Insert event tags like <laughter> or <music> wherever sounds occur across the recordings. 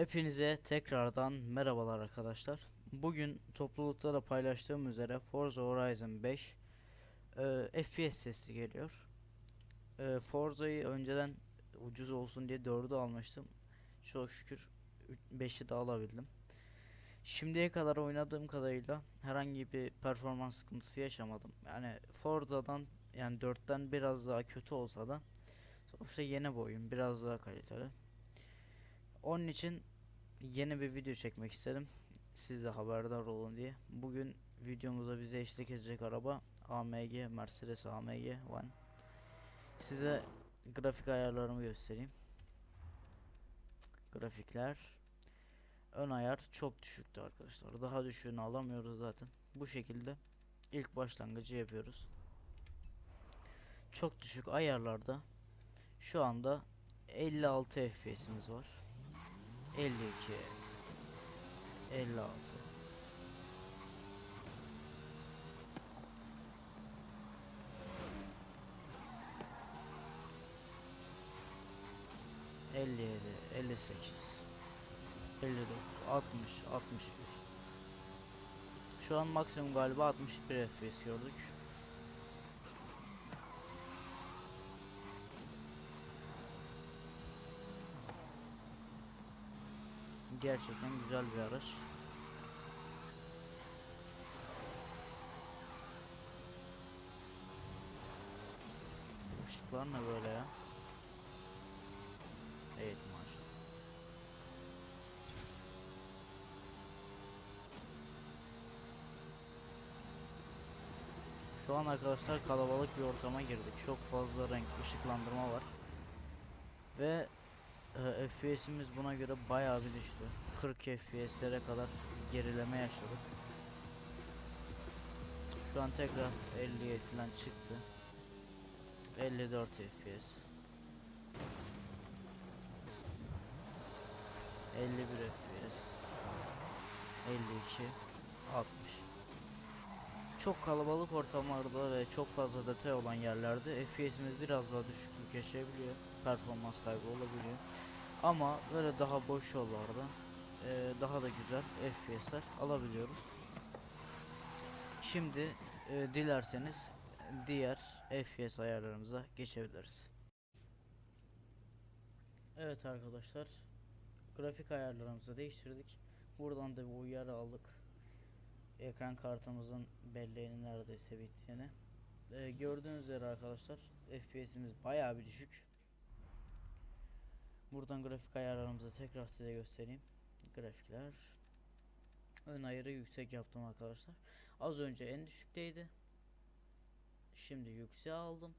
Hepinize tekrardan merhabalar arkadaşlar. Bugün toplulukta da paylaştığım üzere Forza Horizon 5 e, FPS testi geliyor. E, Forza'yı önceden ucuz olsun diye 4'ü almıştım. Çok şükür 5'i de alabildim. Şimdiye kadar oynadığım kadarıyla herhangi bir performans sıkıntısı yaşamadım. Yani Forza'dan yani 4'ten biraz daha kötü olsa da sonuçta yeni bir oyun biraz daha kaliteli. Onun için yeni bir video çekmek istedim. Siz de haberdar olun diye. Bugün videomuza bize eşlik edecek araba AMG Mercedes AMG One. Size grafik ayarlarımı göstereyim. Grafikler ön ayar çok düşüktü arkadaşlar. Daha düşüğünü alamıyoruz zaten. Bu şekilde ilk başlangıcı yapıyoruz. Çok düşük ayarlarda şu anda 56 FPS'imiz var. 52 56 57 58 59 60 61 Şu an maksimum galiba 61 FPS gördük. Gerçekten güzel bir araç. Işıklar ne böyle ya? Evet maşallah. Şu an arkadaşlar kalabalık bir ortama girdik. Çok fazla renk ışıklandırma var. Ve e, FPS'imiz buna göre bayağı bir düştü. 40 FPS'lere kadar gerileme yaşadık. Şu an tekrar 50'ye falan çıktı. 54 FPS. 51 FPS. 52 60 Çok kalabalık ortamlarda ve çok fazla detay olan yerlerde FPS'imiz biraz daha düşüklük yaşayabiliyor. Performans kaybı olabiliyor. Ama böyle daha boş yollarda eee, daha da güzel FPS'ler alabiliyoruz. Şimdi eee, dilerseniz diğer FPS ayarlarımıza geçebiliriz. Evet arkadaşlar grafik ayarlarımızı değiştirdik. Buradan da bir uyarı aldık. Ekran kartımızın belleğinin neredeyse bittiğini. Eee, gördüğünüz üzere arkadaşlar FPS'imiz bayağı bir düşük. Buradan grafik ayarlarımızı tekrar size göstereyim. Grafikler. Ön ayarı yüksek yaptım arkadaşlar. Az önce en düşükteydi. Şimdi yükseğe aldım.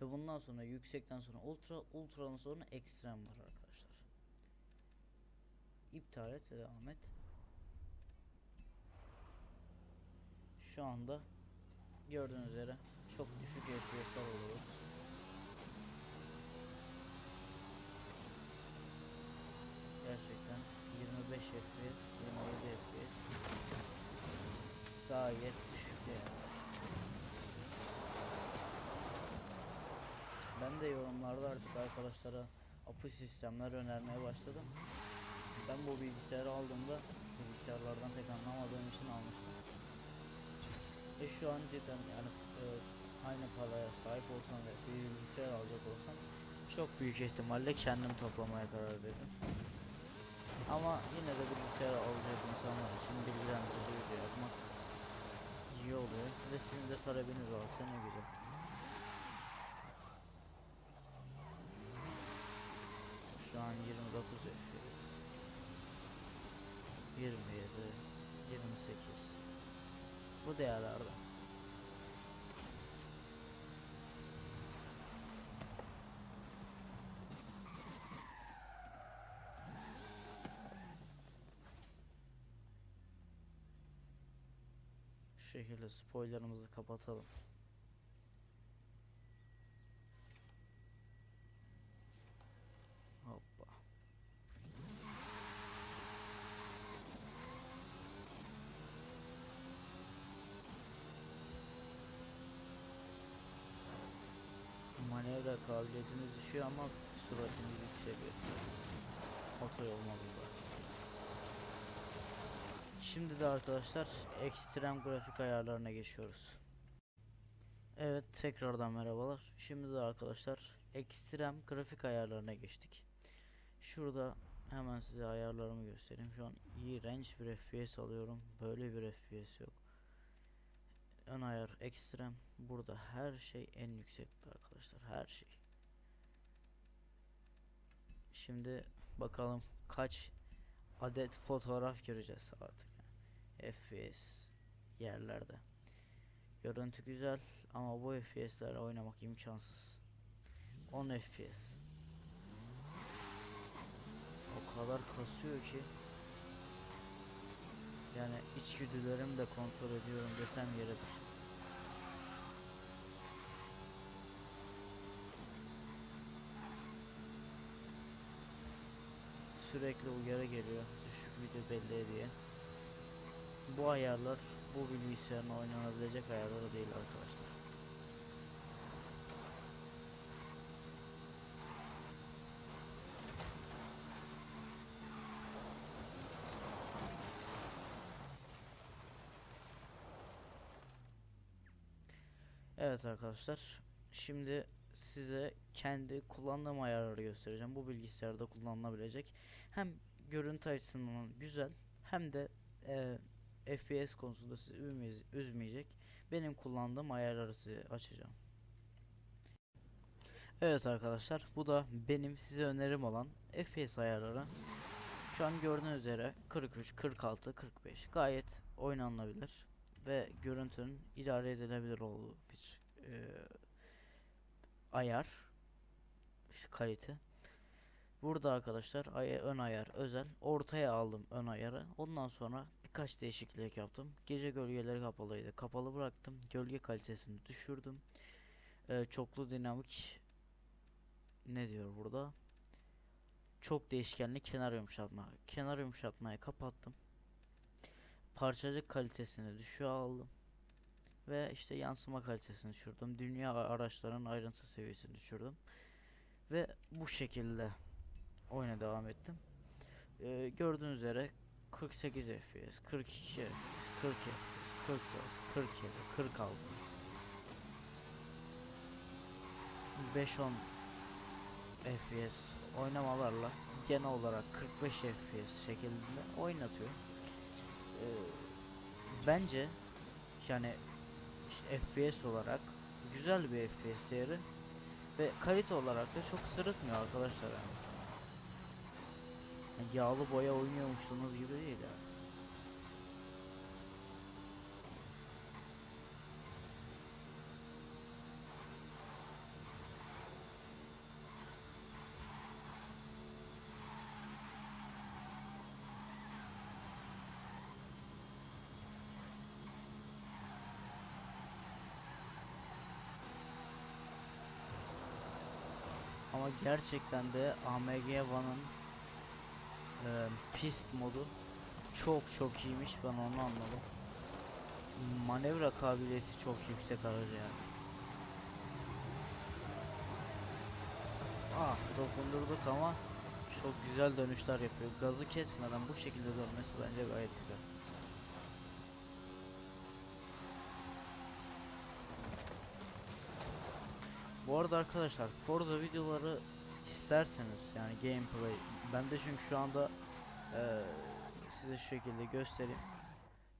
Ve bundan sonra yüksekten sonra ultra, ultra'nın sonra ekstrem var arkadaşlar. İptal et ve devam et. Şu anda gördüğünüz üzere çok düşük FPS'ler oluyor. Gerçekten 25 FPS, 27 FPS gayet düşük. Ben de yorumlarda artık arkadaşlara APU sistemler önermeye başladım. Ben bu bilgisayarı aldığımda bilgisayarlardan pek anlamadığım için almıştım. Ve şu an cidden yani e, aynı paraya sahip olsam ve bir bilgisayar alacak olsam çok büyük ihtimalle kendim toplamaya karar verdim. Ama yine de bilgisayar alacak insanlar için bilgilendirici video yapmak iyi oluyor. Ve sizin de talebiniz varsa ne güzel. Şu an 29 FPS 27 28 Bu değerlerde şekilde spoilerımızı kapatalım. Hoppa. manevra kabiliyetiniz düşüyor ama süratiniz yükseliyor. orta yol modunda. Şimdi de arkadaşlar ekstrem grafik ayarlarına geçiyoruz. Evet tekrardan merhabalar. Şimdi de arkadaşlar ekstrem grafik ayarlarına geçtik. Şurada hemen size ayarlarımı göstereyim. Şu an iğrenç bir FPS alıyorum. Böyle bir FPS yok. Ön ayar ekstrem. Burada her şey en yüksekte arkadaşlar. Her şey. Şimdi bakalım kaç adet fotoğraf göreceğiz artık. FPS yerlerde. Görüntü güzel ama bu FPS'lerle oynamak imkansız. 10 FPS. O kadar kasıyor ki yani içgüdülerimi de kontrol ediyorum desem yeridir. Sürekli uyarı geliyor düşük video belli diye. Bu ayarlar bu bilgisayarın oynanabilecek ayarları değil arkadaşlar. Evet arkadaşlar. Şimdi size kendi kullandığım ayarları göstereceğim. Bu bilgisayarda kullanılabilecek. Hem görüntü açısından güzel hem de e, FPS konusunda sizi üzmeyecek, benim kullandığım ayarları size açacağım. Evet arkadaşlar bu da benim size önerim olan FPS ayarları. Şu an gördüğünüz üzere 43, 46, 45 gayet oynanabilir ve görüntünün idare edilebilir olduğu bir e, ayar kalite. Burada arkadaşlar ön ayar özel ortaya aldım ön ayarı. Ondan sonra birkaç değişiklik yaptım. Gece gölgeleri kapalıydı. Kapalı bıraktım. Gölge kalitesini düşürdüm. Ee, çoklu dinamik ne diyor burada? Çok değişkenli kenar yumuşatma. Kenar yumuşatmayı kapattım. Parçacık kalitesini düşüğe aldım. Ve işte yansıma kalitesini düşürdüm. Dünya araçların ayrıntı seviyesini düşürdüm. Ve bu şekilde oyuna devam ettim. Ee, gördüğünüz üzere 48 FPS, 42 FPS, 40 FPS, 44, 47, 46 5-10 FPS oynamalarla genel olarak 45 FPS şeklinde oynatıyor. Ee, bence yani FPS olarak güzel bir FPS değeri ve kalite olarak da çok sırıtmıyor arkadaşlar yani. Yağlı boya oynuyormuşsunuz gibi değil yani. Ama gerçekten de AMG One'ın e, pist modu çok çok iyiymiş ben onu anladım. Manevra kabiliyeti çok yüksek aracı yani. Ah dokundurduk ama çok güzel dönüşler yapıyor. Gazı kesmeden bu şekilde dönmesi bence gayet güzel. Bu arada arkadaşlar Forza videoları isterseniz yani gameplay ben de çünkü şu anda eee, size şu şekilde göstereyim.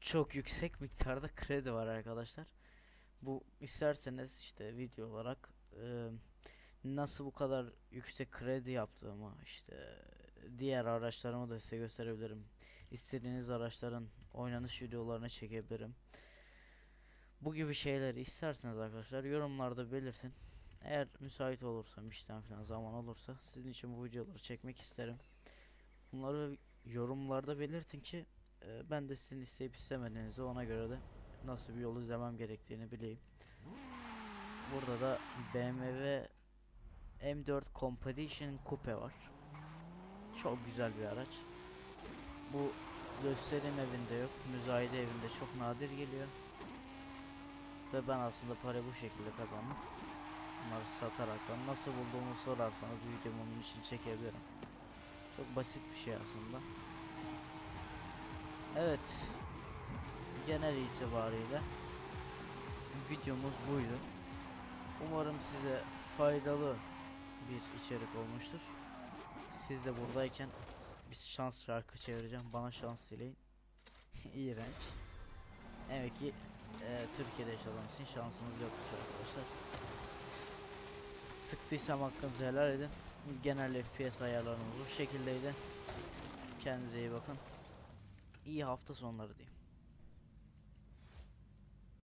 Çok yüksek miktarda kredi var arkadaşlar. Bu isterseniz işte video olarak eee, nasıl bu kadar yüksek kredi yaptığımı işte diğer araçlarımı da size gösterebilirim. İstediğiniz araçların oynanış videolarını çekebilirim. Bu gibi şeyleri isterseniz arkadaşlar yorumlarda belirtin. Eğer müsait olursam işten falan zaman olursa sizin için bu videoları çekmek isterim. Bunları yorumlarda belirtin ki e, ben de sizin isteyip istemediğinizi ona göre de nasıl bir yol izlemem gerektiğini bileyim. Burada da BMW M4 Competition Coupe var. Çok güzel bir araç. Bu gösterim evinde yok, müzayede evinde çok nadir geliyor. Ve ben aslında parayı bu şekilde kazandım. Bunları sataraktan nasıl bulduğumu sorarsanız videomu onun için çekebilirim. Çok basit bir şey aslında. Evet. Genel itibariyle videomuz buydu. Umarım size faydalı bir içerik olmuştur. Siz de buradayken bir şans şarkı çevireceğim. Bana şans dileyin. <laughs> İğrenç. Evet ki eee, Türkiye'de yaşadığım için şansımız yokmuş arkadaşlar. Sıktıysam hakkınızı helal edin. Genel FPS ayarlarımız bu şekildeydi. Kendinize iyi bakın. İyi hafta sonları diyeyim.